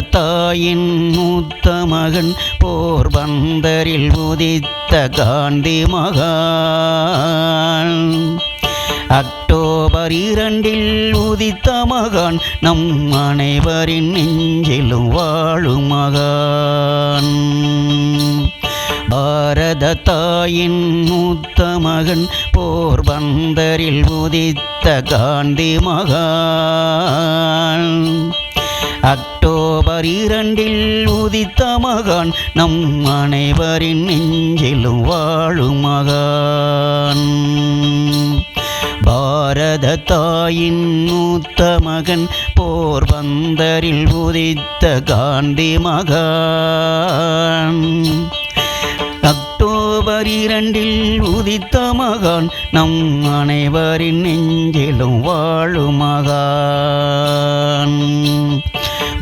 தாயின் மூத்த மகன் போர் பந்தரில் உதித்த காந்தி மகான். அக்டோபர் இரண்டில் உதித்த மகான் நம் அனைவரின் நெஞ்சிலும் வாழும் மகான். பாரத தாயின் மூத்த மகன் போர் பந்தரில் உதித்த காந்தி மகான். அக்டோ இரண்டில் உதித்த மகான் நம் அனைவரின் நெஞ்சிலும் வாழும் மகான். பாரத தாயின் மூத்த மகன் போர் வந்தரில் உதித்த காந்தி மகான். அக்டோபர் இரண்டில் உதித்த மகான் நம் அனைவரின் நெஞ்சிலும் வாழும் மகான்.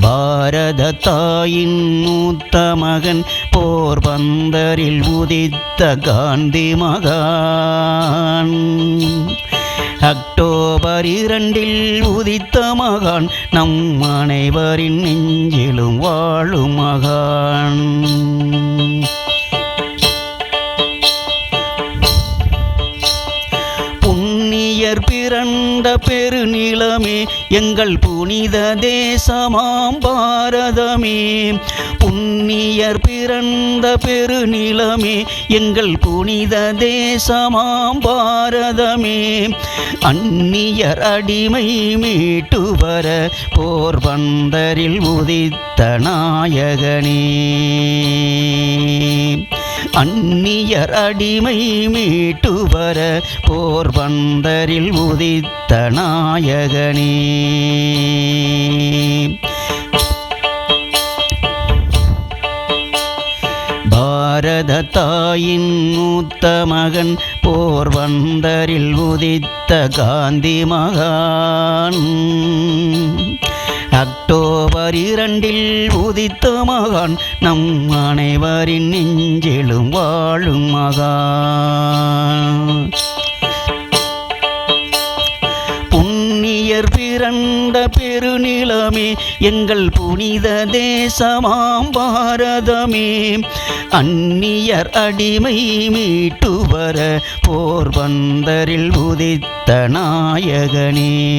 பாரத தாயின் மூத்த மகன் போர் பந்தரில் உதித்த காந்தி மகான். அக்டோபர் இரண்டில் உதித்த மகான் நம் அனைவரின் நெஞ்சிலும் வாழும் மகான். பிறந்த பெருநிலமே எங்கள் புனித தேசமாம் பாரதமே. புண்ணியர் பிறந்த பெருநிலமே எங்கள் புனித தேசமாம் பாரதமே. அந்நியர் அடிமை மீட்டு வர போர் வந்தரில் உதித்த நாயகனே. அந்நியர் அடிமை மீட்டு வர போர் பந்தரில் உதித்த நாயகனே. பாரத தாயின் மூத்த மகன் போர் வந்தரில் உதித்த காந்தி மகான். அக்டோபர் இரண்டில் உதித்த மகான் நம் அனைவரின் நெஞ்சிலும் வாழும் மகான். புண்ணியர் பிறந்த பெருநிலமே எங்கள் புனித தேசமாம் பாரதமே. அந்நியர் அடிமை மீட்டு வர போர் வந்தரில் உதித்த நாயகனே.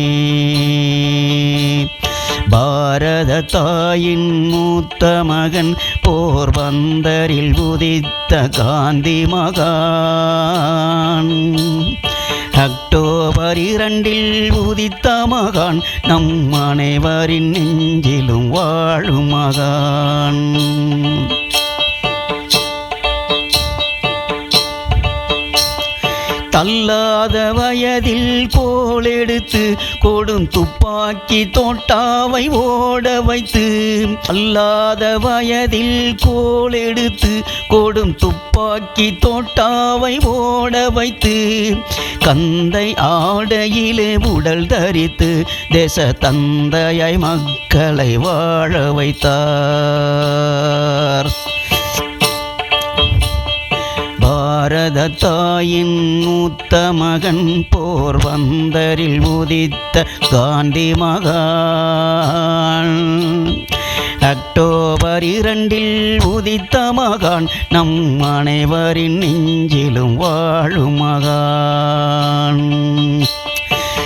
பாரத தாயின் மூத்த மகன் போர் பந்தரில் உதித்த காந்தி மகான். அக்டோபர் இரண்டில் உதித்த மகான் நம் அனைவரின் நெஞ்சிலும் வாழும் மகான். தள்ளாத வயதில் கோலெடுத்து கொடும் துப்பாக்கி தோட்டாவை ஓட வைத்து அல்லாத வயதில் கோலெடுத்து கொடும் துப்பாக்கி தோட்டாவை ஓட வைத்து கந்தை ஆடையிலே உடல் தரித்து தேச தந்தையை மக்களை வாழ வைத்தார். பாரத தாயின் மூத்த மகன் போர் வந்தரில் உதித்த காந்தி மகான். அக்டோபர் இரண்டில் உதித்த மகான் நம் அனைவரின் நெஞ்சிலும் வாழும் மகான்.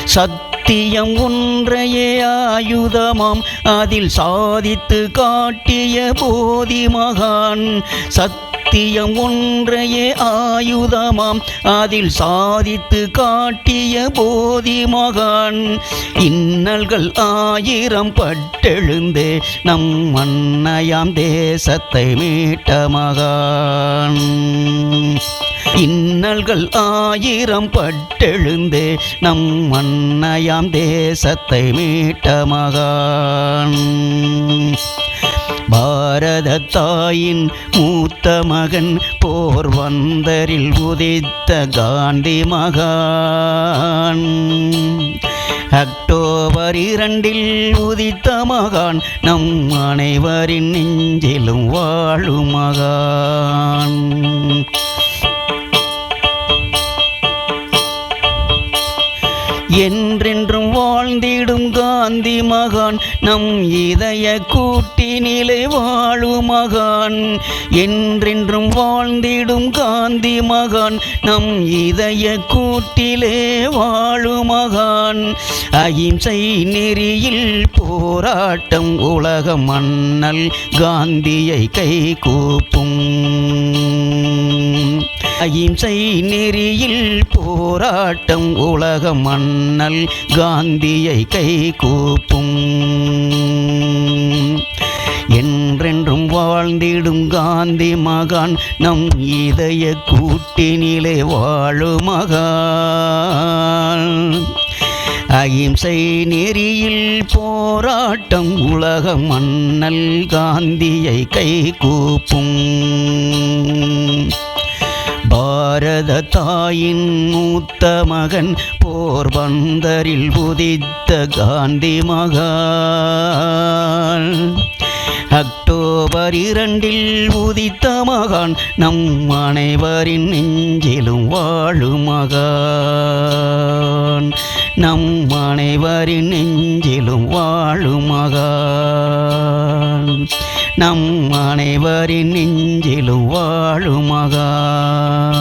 சத்தியம் ஒன்றையே ஆயுதமாம் அதில் சாதித்து காட்டிய போதி மகான். சத் சத்தியம் ஒன்றையே ஆயுதமாம். அதில் சாதித்து காட்டிய போதி மகான். இன்னல்கள் ஆயிரம் பட்டெழுந்தே நம் மன்னையாம் தேசத்தை மீட்ட மகான். இன்னல்கள் ஆயிரம் பட்டெழுந்தே நம் மன்னையாம் தேசத்தை மீட்ட மகான். பாரத தாயின் மூத்த மகன் போர் வந்தரில் உதித்த காந்தி மகான். அக்டோபர் இரண்டில் உதித்த மகான் நம் அனைவரின் நெஞ்சிலும் வாழும் மகான். என்றென்றும் வாழ்ந்திடும் காந்தி மகான் நம் இதய கூட்டினிலே வாழும் மகான். என்றென்றும் வாழ்ந்திடும் காந்தி மகான் நம் இதய கூட்டிலே வாழும் மகான். அகிம்சை நெறியில் போராட்டம் உலக மன்னல் காந்தியை கை கூப்பும் அகிம்சை நெறியில் போராட்டம் உலக மன்னல் காந்தியை கை கூப்பும். என்றென்றும் வாழ்ந்திடும் காந்தி மகான் நம் இதய கூட்டினிலே வாழும் மகான். அகிம்சை நெறியில் போராட்டம் உலக மன்னல் காந்தியை கை கூப்பும். பாரத தாயின் மூத்த மகன் போர் போர்பந்தரில் உதித்த காந்தி மகான். அக்டோபர் இரண்டில் உதித்த மகான் நம் அனைவரின் நெஞ்சிலும் வாழும் மகான். நம் அனைவரின் நெஞ்சிலும் வாழும் மகான். நம் அனைவரின் நெஞ்சிலும் வாழும் மகான்.